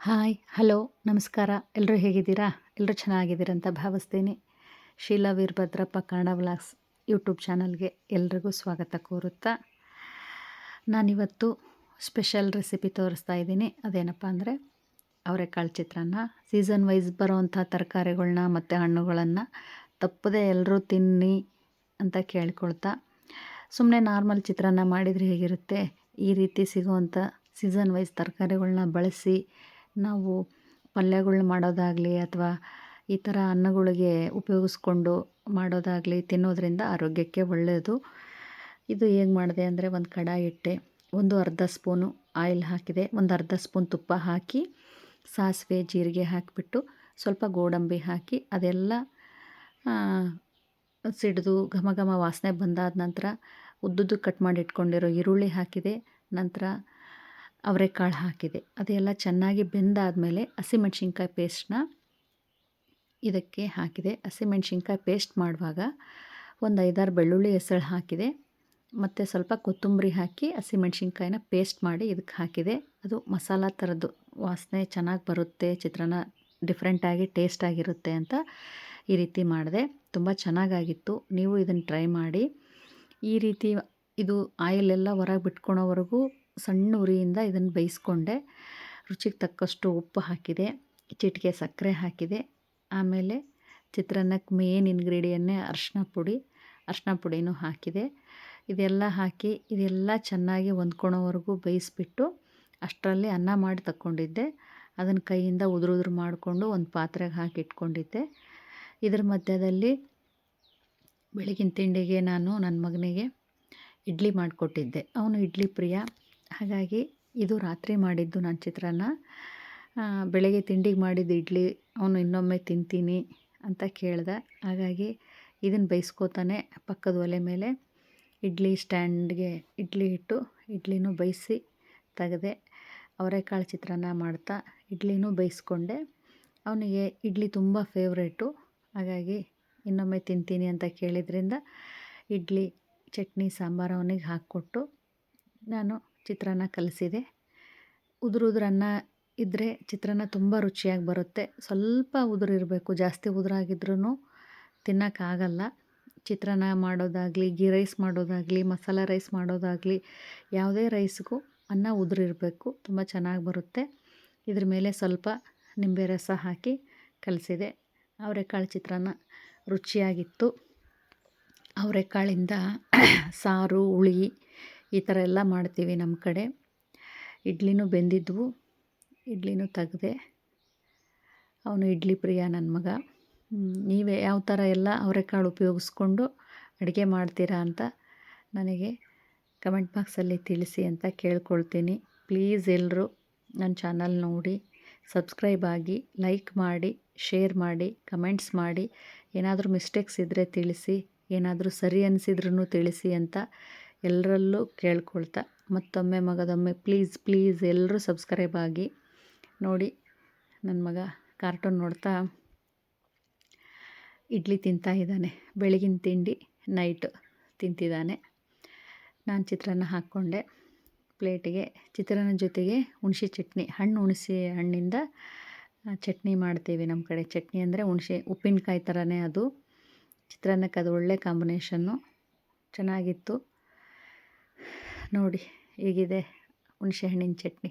Hi, hello, ನಮಸ್ಕಾರ. ಎಲ್ಲರೂ ಹೇಗಿದ್ದೀರಾ? ಎಲ್ಲರೂ ಚೆನ್ನಾಗಿದ್ದೀರಂತ ಭಾವಿಸ್ತೀನಿ. ಶೀಲಾ ವೀರಭದ್ರಪ್ಪ ಕನ್ನಡ ವ್ಲಾಗ್ಸ್ ಯೂಟ್ಯೂಬ್ ಚಾನಲ್ಗೆ ಎಲ್ರಿಗೂ ಸ್ವಾಗತ ಕೋರುತ್ತಾ. ನಾನಿವತ್ತು ಸ್ಪೆಷಲ್ ರೆಸಿಪಿ ತೋರಿಸ್ತಾ ಇದ್ದೀನಿ. ಅದೇನಪ್ಪ ಅಂದರೆ ಅವರೆಕಾಳು ಚಿತ್ರಾನ್ನ. ಸೀಸನ್ ವೈಸ್ ಬರೋವಂಥ ತರಕಾರಿಗಳನ್ನ ಮತ್ತು ಹಣ್ಣುಗಳನ್ನು ತಪ್ಪದೆ ಎಲ್ಲರೂ ತಿನ್ನಿ ಅಂತ ಕೇಳ್ಕೊಳ್ತಾ. ಸುಮ್ಮನೆ ನಾರ್ಮಲ್ ಚಿತ್ರಾನ್ನ ಮಾಡಿದರೆ ಹೇಗಿರುತ್ತೆ? ಈ ರೀತಿ ಸಿಗುವಂಥ ಸೀಸನ್ ವೈಸ್ ತರಕಾರಿಗಳನ್ನ ಬಳಸಿ ನಾವು ಪಲ್ಯಗಳ್ನ ಮಾಡೋದಾಗಲಿ ಅಥವಾ ಈ ಥರ ಅನ್ನಗಳಿಗೆ ಉಪಯೋಗಿಸ್ಕೊಂಡು ಮಾಡೋದಾಗಲಿ ತಿನ್ನೋದರಿಂದ ಆರೋಗ್ಯಕ್ಕೆ ಒಳ್ಳೆಯದು ಇದು ಹೇಗೆ ಮಾಡಿದೆ ಅಂದರೆ ಒಂದು ಕಡಾಯಿ ಇಟ್ಟೆ, ಒಂದು ಅರ್ಧ ಸ್ಪೂನು ಆಯಿಲ್ ಹಾಕಿದೆ, ಒಂದು ಅರ್ಧ ಸ್ಪೂನ್ ತುಪ್ಪ ಹಾಕಿ, ಸಾಸಿವೆ, ಜೀರಿಗೆ ಹಾಕಿಬಿಟ್ಟು ಸ್ವಲ್ಪ ಗೋಡಂಬಿ ಹಾಕಿ, ಅದೆಲ್ಲ ಸಿಡಿದು ಘಮ ಘಮ ವಾಸನೆ ಬಂದಾದ ನಂತರ ಉದ್ದುದ್ದು ಕಟ್ ಮಾಡಿ ಇಟ್ಕೊಂಡಿರೋ ಈರುಳ್ಳಿ ಹಾಕಿದೆ, ನಂತರ ಅವರೆಕಾಳು ಹಾಕಿದೆ. ಅದೆಲ್ಲ ಚೆನ್ನಾಗಿ ಬೆಂದಾದಮೇಲೆ ಹಸಿಮೆಣ್ಸಿನ್ಕಾಯಿ ಪೇಸ್ಟನ್ನ ಇದಕ್ಕೆ ಹಾಕಿದೆ. ಹಸಿಮೆಣ್ಸಿನ್ಕಾಯಿ ಪೇಸ್ಟ್ ಮಾಡುವಾಗ ಒಂದು ಐದಾರು ಬೆಳ್ಳುಳ್ಳಿ ಹೆಸಳು ಹಾಕಿದೆ. ಮತ್ತು ಸ್ವಲ್ಪ ಕೊತ್ತಂಬರಿ ಹಾಕಿ ಹಸಿಮೆಣ್ಸಿನ್ಕಾಯಿನ ಪೇಸ್ಟ್ ಮಾಡಿ ಇದಕ್ಕೆ ಹಾಕಿದೆ. ಅದು ಮಸಾಲ ಥರದ್ದು. ವಾಸನೆ ಚೆನ್ನಾಗಿ ಬರುತ್ತೆ, ಚಿತ್ರಾನ್ನ ಡಿಫ್ರೆಂಟಾಗಿ ಟೇಸ್ಟಾಗಿರುತ್ತೆ ಅಂತ ಈ ರೀತಿ ಮಾಡಿದೆ. ತುಂಬ ಚೆನ್ನಾಗಾಗಿತ್ತು. ನೀವು ಇದನ್ನು ಟ್ರೈ ಮಾಡಿ. ಈ ರೀತಿ ಇದು ಆಯಿಲೆಲ್ಲ ಹೊರಗೆ ಬಿಟ್ಕೊಳೋವರೆಗೂ ಸಣ್ಣ ಉರಿಯಿಂದ ಇದನ್ನು ಬೇಯಿಸ್ಕೊಂಡೆ. ರುಚಿಗೆ ತಕ್ಕಷ್ಟು ಉಪ್ಪು ಹಾಕಿದೆ. ಚಿಟಿಕೆ ಸಕ್ಕರೆ ಹಾಕಿದೆ. ಆಮೇಲೆ ಚಿತ್ರಾನ್ನಕ್ಕೆ ಮೇನ್ ಇಂಗ್ರೀಡಿಯನ್ನೇ ಅರ್ಶಿನ ಪುಡಿ. ಅರ್ಶಿನ ಪುಡಿನೂ ಹಾಕಿದೆ. ಇದೆಲ್ಲ ಹಾಕಿ ಇದೆಲ್ಲ ಚೆನ್ನಾಗಿ ಹೊಂದ್ಕೊಳೋವರೆಗೂ ಬೇಯಿಸ್ಬಿಟ್ಟು ಅಷ್ಟರಲ್ಲಿ ಅನ್ನ ಮಾಡಿ ತಕ್ಕೊಂಡಿದ್ದೆ. ಅದನ್ನು ಕೈಯಿಂದ ಉದುರು ಉದುರು ಮಾಡಿಕೊಂಡು ಒಂದು ಪಾತ್ರೆಗೆ ಹಾಕಿ ಇಟ್ಕೊಂಡಿದ್ದೆ ಇದ್ರ ಮಧ್ಯದಲ್ಲಿ ಬೆಳಗಿನ ತಿಂಡಿಗೆ ನಾನು ನನ್ನ ಮಗನಿಗೆ ಇಡ್ಲಿ ಮಾಡಿಕೊಟ್ಟಿದ್ದೆ. ಅವನು ಇಡ್ಲಿ ಪ್ರಿಯ. ಹಾಗಾಗಿ ಇದು ರಾತ್ರಿ ಮಾಡಿದ್ದು ನಾನು ಚಿತ್ರಾನ್ನ. ಬೆಳಗ್ಗೆ ತಿಂಡಿಗೆ ಮಾಡಿದ್ದು ಇಡ್ಲಿ, ಅವನು ಇನ್ನೊಮ್ಮೆ ತಿಂತೀನಿ ಅಂತ ಕೇಳಿದೆ. ಹಾಗಾಗಿ ಇದನ್ನು ಬೇಯಿಸ್ಕೋತಾನೆ ಪಕ್ಕದ ಒಲೆ ಮೇಲೆ ಇಡ್ಲಿ ಸ್ಟ್ಯಾಂಡ್ಗೆ ಇಡ್ಲಿ ಇಟ್ಟು ಇಡ್ಲಿನೂ ಬೇಯಿಸಿ ತೆಗೆದೆ ಅವರೆಕಾಳು ಚಿತ್ರಾನ್ನ ಮಾಡ್ತಾ ಇಡ್ಲಿನೂ ಬೇಯಿಸ್ಕೊಂಡೆ. ಅವನಿಗೆ ಇಡ್ಲಿ ತುಂಬ ಫೇವ್ರೇಟು. ಹಾಗಾಗಿ ಇನ್ನೊಮ್ಮೆ ತಿಂತೀನಿ ಅಂತ ಕೇಳಿದ್ರಿಂದ ಇಡ್ಲಿ, ಚಟ್ನಿ, ಸಾಂಬಾರು ಅವನಿಗೆ ಹಾಕ್ಕೊಟ್ಟು ನಾನು ಚಿತ್ರಾನ್ನ ಕಲಿಸಿದೆ. ಉದುರು ಉದುರನ್ನ ಇದ್ದರೆ ಚಿತ್ರಾನ್ನ ತುಂಬ ರುಚಿಯಾಗಿ ಬರುತ್ತೆ. ಸ್ವಲ್ಪ ಉದುರಿರಬೇಕು ಜಾಸ್ತಿ ಉದುರಾಗಿದ್ರೂ ತಿನ್ನೋಕ್ಕಾಗಲ್ಲ ಚಿತ್ರಾನ್ನ ಮಾಡೋದಾಗಲಿ ಗೀ ರೈಸ್ ಮಾಡೋದಾಗಲಿ, ಮಸಾಲೆ ರೈಸ್ ಮಾಡೋದಾಗಲಿ, ಯಾವುದೇ ರೈಸ್ಗೂ ಅನ್ನ ಉದುರಿರಬೇಕು ತುಂಬ ಚೆನ್ನಾಗಿ ಬರುತ್ತೆ. ಇದ್ರ ಮೇಲೆ ಸ್ವಲ್ಪ ನಿಂಬೆ ರಸ ಹಾಕಿ ಕಲಿಸಿದೆ. ಅವರೆಕಾಳು ಚಿತ್ರಾನ್ನ ರುಚಿಯಾಗಿತ್ತು. ಅವರೆಕಾಳಿಂದ ಸಾರು, ಹುಳಿ ಈ ಥರ ಎಲ್ಲ ಮಾಡ್ತೀವಿ ನಮ್ಮ ಕಡೆ. ಇಡ್ಲಿನೂ ಬೆಂದಿದ್ವು, ಇಡ್ಲಿನೂ ತೆಗ್ದೆ. ಅವನು ಇಡ್ಲಿ ಪ್ರಿಯ ನನ್ನ ಮಗ. ನೀವೇ ಯಾವ ಥರ ಎಲ್ಲ ಅವರೆಕಾಳು ಉಪಯೋಗಿಸ್ಕೊಂಡು ಅಡುಗೆ ಮಾಡ್ತೀರಾ ಅಂತ ನನಗೆ ಕಮೆಂಟ್ ಬಾಕ್ಸಲ್ಲಿ ತಿಳಿಸಿ ಅಂತ ಕೇಳ್ಕೊಳ್ತೀನಿ. ಪ್ಲೀಸ್ ಎಲ್ಲರೂ ನನ್ನ ಚಾನಲ್ ನೋಡಿ, ಸಬ್ಸ್ಕ್ರೈಬ್ ಆಗಿ, ಲೈಕ್ ಮಾಡಿ, ಶೇರ್ ಮಾಡಿ, ಕಮೆಂಟ್ಸ್ ಮಾಡಿ. ಏನಾದರೂ ಮಿಸ್ಟೇಕ್ಸ್ ಇದ್ದರೆ ತಿಳಿಸಿ, ಏನಾದರೂ ಸರಿ ಅನಿಸಿದ್ರೂ ತಿಳಿಸಿ ಅಂತ ಎಲ್ಲರಲ್ಲೂ ಕೇಳ್ಕೊಳ್ತಾ, ಮತ್ತೊಮ್ಮೆ ಮಗದೊಮ್ಮೆ ಪ್ಲೀಸ್ ಪ್ಲೀಸ್ ಎಲ್ಲರೂ ಸಬ್ಸ್ಕ್ರೈಬ್ ಆಗಿ ನೋಡಿ ನನ್ನ ಮಗ ಕಾರ್ಟೂನ್ ನೋಡ್ತಾ ಇಡ್ಲಿ ತಿಂತಾ ಇದ್ದಾನೆ, ಬೆಳಗಿನ ತಿಂಡಿ ನೈಟ್ ತಿಂತಿದ್ದಾನೆ. ನಾನು ಚಿತ್ರಾನ್ನ ಹಾಕ್ಕೊಂಡೆ ಪ್ಲೇಟಿಗೆ ಚಿತ್ರಾನ್ನ ಜೊತೆಗೆ ಹುಣಸೆ ಚಟ್ನಿ, ಹಣ್ಣು ಹುಣಸೆ ಹಣ್ಣಿಂದ ಚಟ್ನಿ ಮಾಡ್ತೀವಿ ನಮ್ಮ ಕಡೆ. ಚಟ್ನಿ ಅಂದರೆ ಹುಣಸೆ, ಉಪ್ಪಿನಕಾಯಿ ಥರನೇ ಅದು. ಚಿತ್ರಾನ್ನಕ್ಕೆ ಅದು ಒಳ್ಳೆ ಕಾಂಬಿನೇಷನ್ನು ಚೆನ್ನಾಗಿತ್ತು. ನೋಡಿ, ಹೇಗಿದೆ ಹುಣಸೆ ಹಣ್ಣಿನ ಚಟ್ನಿ?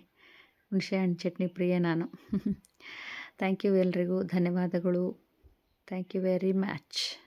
ಹುಣಸೆ ಹಣ್ಣು ಚಟ್ನಿ ಪ್ರಿಯ ನಾನು. ಥ್ಯಾಂಕ್ ಯು ಎಲ್ರಿಗೂ. ಧನ್ಯವಾದಗಳು. Thank you very much